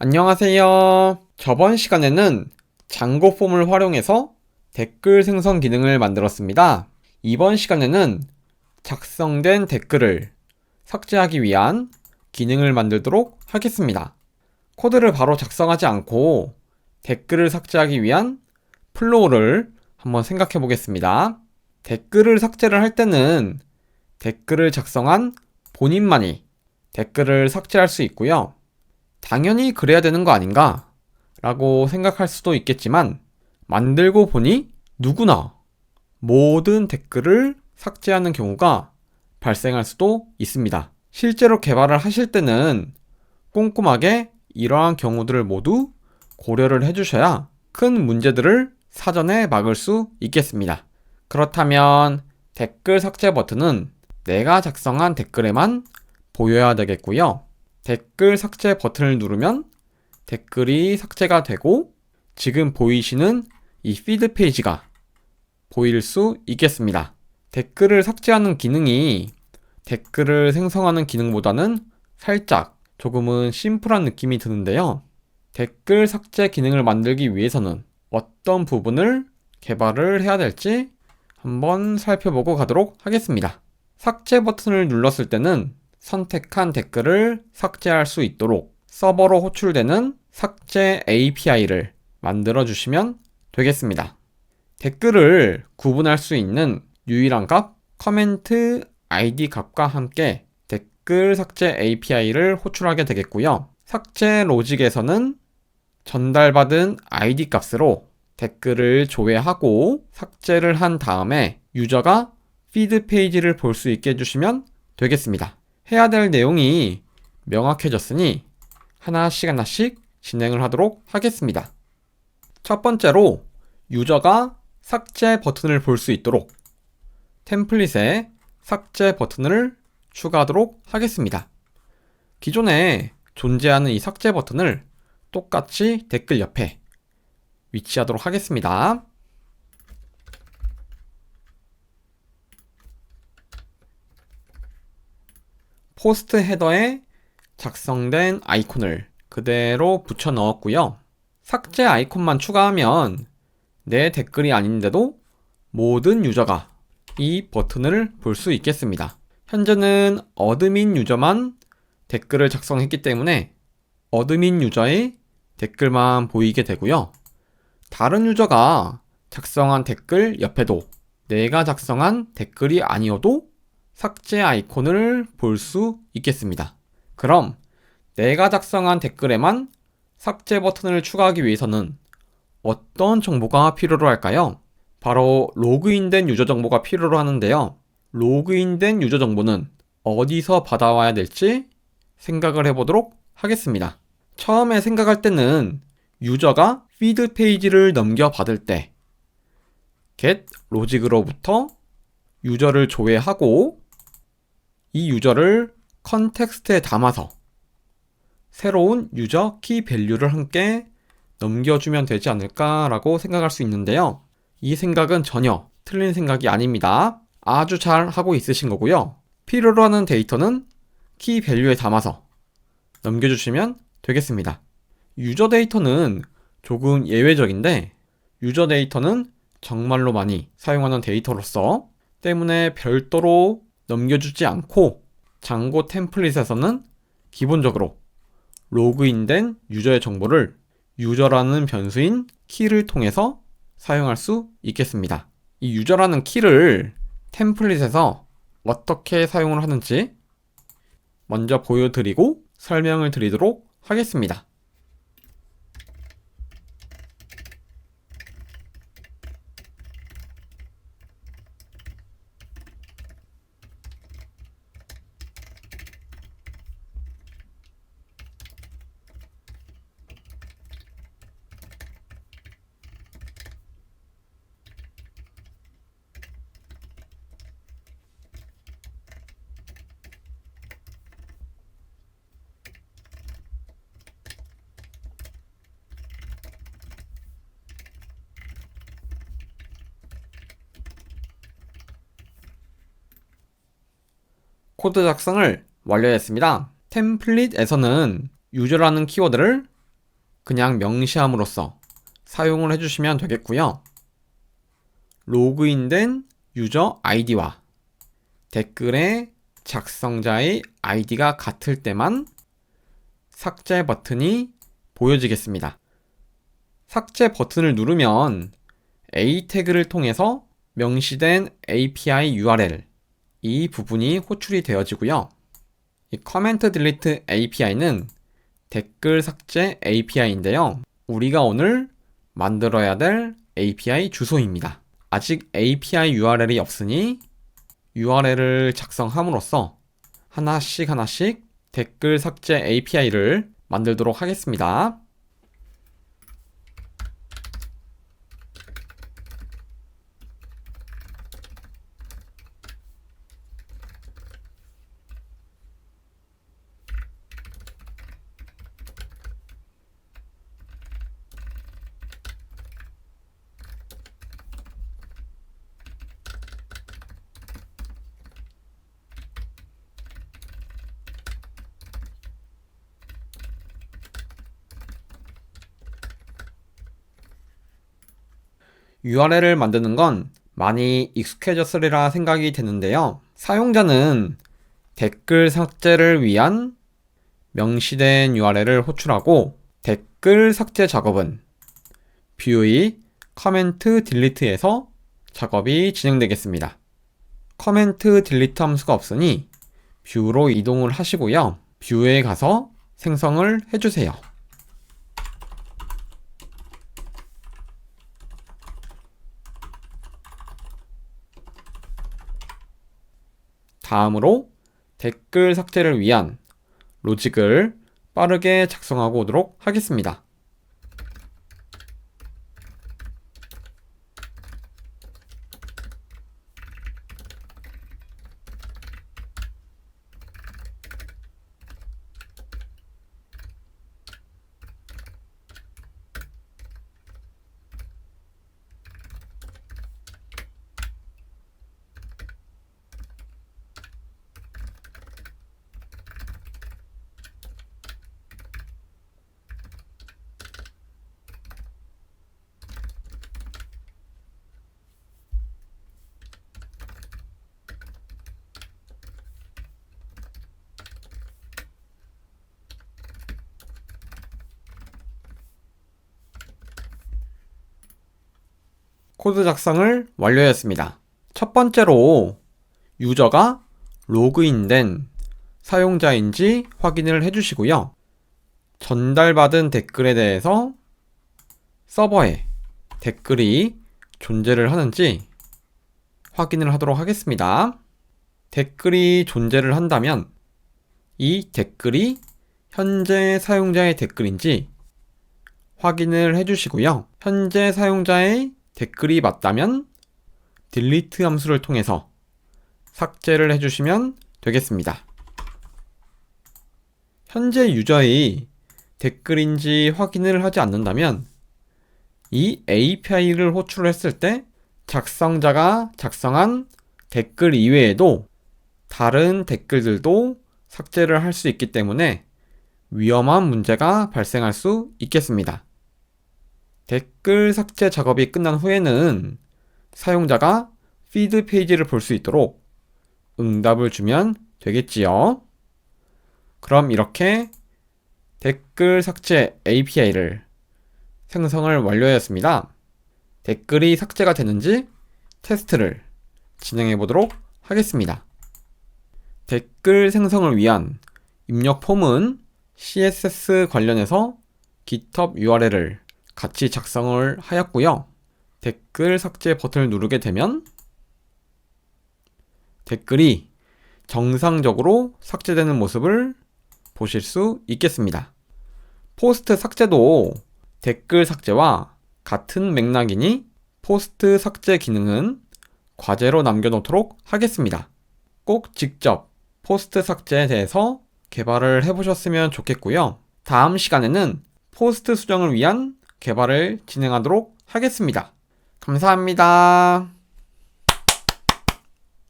안녕하세요. 저번 시간에는 장고 폼을 활용해서 댓글 생성 기능을 만들었습니다. 이번 시간에는 작성된 댓글을 삭제하기 위한 기능을 만들도록 하겠습니다. 코드를 바로 작성하지 않고 댓글을 삭제하기 위한 플로우를 한번 생각해 보겠습니다. 댓글을 삭제를 할 때는 댓글을 작성한 본인만이 댓글을 삭제할 수 있고요. 당연히 그래야 되는 거 아닌가? 라고 생각할 수도 있겠지만, 만들고 보니 누구나 모든 댓글을 삭제하는 경우가 발생할 수도 있습니다. 실제로 개발을 하실 때는 꼼꼼하게 이러한 경우들을 모두 고려를 해주셔야 큰 문제들을 사전에 막을 수 있겠습니다. 그렇다면 댓글 삭제 버튼은 내가 작성한 댓글에만 보여야 되겠고요. 댓글 삭제 버튼을 누르면 댓글이 삭제가 되고 지금 보이시는 이 피드 페이지가 보일 수 있겠습니다. 댓글을 삭제하는 기능이 댓글을 생성하는 기능보다는 살짝 조금은 심플한 느낌이 드는데요. 댓글 삭제 기능을 만들기 위해서는 어떤 부분을 개발을 해야 될지 한번 살펴보고 가도록 하겠습니다. 삭제 버튼을 눌렀을 때는 선택한 댓글을 삭제할 수 있도록 서버로 호출되는 삭제 API를 만들어 주시면 되겠습니다. 댓글을 구분할 수 있는 유일한 값 커멘트 ID 값과 함께 댓글 삭제 API를 호출하게 되겠고요. 삭제 로직에서는 전달받은 ID 값으로 댓글을 조회하고 삭제를 한 다음에 유저가 피드 페이지를 볼 수 있게 해주시면 되겠습니다. 해야 될 내용이 명확해졌으니 하나씩 하나씩 진행을 하도록 하겠습니다. 첫 번째로 유저가 삭제 버튼을 볼 수 있도록 템플릿에 삭제 버튼을 추가하도록 하겠습니다. 기존에 존재하는 이 삭제 버튼을 똑같이 댓글 옆에 위치하도록 하겠습니다. 포스트 헤더에 작성된 아이콘을 그대로 붙여 넣었고요. 삭제 아이콘만 추가하면 내 댓글이 아닌데도 모든 유저가 이 버튼을 볼 수 있겠습니다. 현재는 어드민 유저만 댓글을 작성했기 때문에 어드민 유저의 댓글만 보이게 되고요. 다른 유저가 작성한 댓글 옆에도 내가 작성한 댓글이 아니어도 삭제 아이콘을 볼 수 있겠습니다. 그럼 내가 작성한 댓글에만 삭제 버튼을 추가하기 위해서는 어떤 정보가 필요로 할까요? 바로 로그인된 유저 정보가 필요로 하는데요. 로그인된 유저 정보는 어디서 받아와야 될지 생각을 해보도록 하겠습니다. 처음에 생각할 때는 유저가 피드 페이지를 넘겨받을 때 get logic으로부터 유저를 조회하고 이 유저를 컨텍스트에 담아서 새로운 유저 키 밸류를 함께 넘겨주면 되지 않을까라고 생각할 수 있는데요. 이 생각은 전혀 틀린 생각이 아닙니다. 아주 잘 하고 있으신 거고요. 필요로 하는 데이터는 키 밸류에 담아서 넘겨주시면 되겠습니다. 유저 데이터는 조금 예외적인데 유저 데이터는 정말로 많이 사용하는 데이터로서 때문에 별도로 넘겨주지 않고 장고 템플릿에서는 기본적으로 로그인된 유저의 정보를 유저라는 변수인 키를 통해서 사용할 수 있겠습니다. 이 유저라는 키를 템플릿에서 어떻게 사용을 하는지 먼저 보여드리고 설명을 드리도록 하겠습니다. 코드 작성을 완료했습니다. 템플릿에서는 유저라는 키워드를 그냥 명시함으로써 사용을 해주시면 되겠고요. 로그인된 유저 아이디와 댓글의 작성자의 아이디가 같을 때만 삭제 버튼이 보여지겠습니다. 삭제 버튼을 누르면 A 태그를 통해서 명시된 API URL 이 부분이 호출이 되어지고요. 이 커멘트 딜리트 API는 댓글 삭제 API인데요. 우리가 오늘 만들어야 될 API 주소입니다. 아직 API URL이 없으니 URL을 작성함으로써 하나씩 하나씩 댓글 삭제 API를 만들도록 하겠습니다. URL을 만드는 건 많이 익숙해졌으리라 생각이 되는데요. 사용자는 댓글 삭제를 위한 명시된 URL을 호출하고 댓글 삭제 작업은 뷰의 커멘트 딜리트에서 작업이 진행되겠습니다. 커멘트 딜리트 함수가 없으니 뷰로 이동을 하시고요. 뷰에 가서 생성을 해주세요. 다음으로 댓글 삭제를 위한 로직을 빠르게 작성하고 오도록 하겠습니다. 코드 작성을 완료했습니다. 첫 번째로 유저가 로그인된 사용자인지 확인을 해주시고요. 전달받은 댓글에 대해서 서버에 댓글이 존재를 하는지 확인을 하도록 하겠습니다. 댓글이 존재를 한다면 이 댓글이 현재 사용자의 댓글인지 확인을 해주시고요. 현재 사용자의 댓글이 맞다면 delete 함수를 통해서 삭제를 해주시면 되겠습니다. 현재 유저의 댓글인지 확인을 하지 않는다면 이 API를 호출했을 때 작성자가 작성한 댓글 이외에도 다른 댓글들도 삭제를 할 수 있기 때문에 위험한 문제가 발생할 수 있겠습니다. 댓글 삭제 작업이 끝난 후에는 사용자가 피드 페이지를 볼 수 있도록 응답을 주면 되겠지요. 그럼 이렇게 댓글 삭제 API를 생성을 완료하였습니다. 댓글이 삭제가 되는지 테스트를 진행해 보도록 하겠습니다. 댓글 생성을 위한 입력 폼은 CSS 관련해서 GitHub URL을 같이 작성을 하였고요. 댓글 삭제 버튼을 누르게 되면 댓글이 정상적으로 삭제되는 모습을 보실 수 있겠습니다. 포스트 삭제도 댓글 삭제와 같은 맥락이니 포스트 삭제 기능은 과제로 남겨놓도록 하겠습니다. 꼭 직접 포스트 삭제에 대해서 개발을 해보셨으면 좋겠고요. 다음 시간에는 포스트 수정을 위한 개발을 진행하도록 하겠습니다. 감사합니다.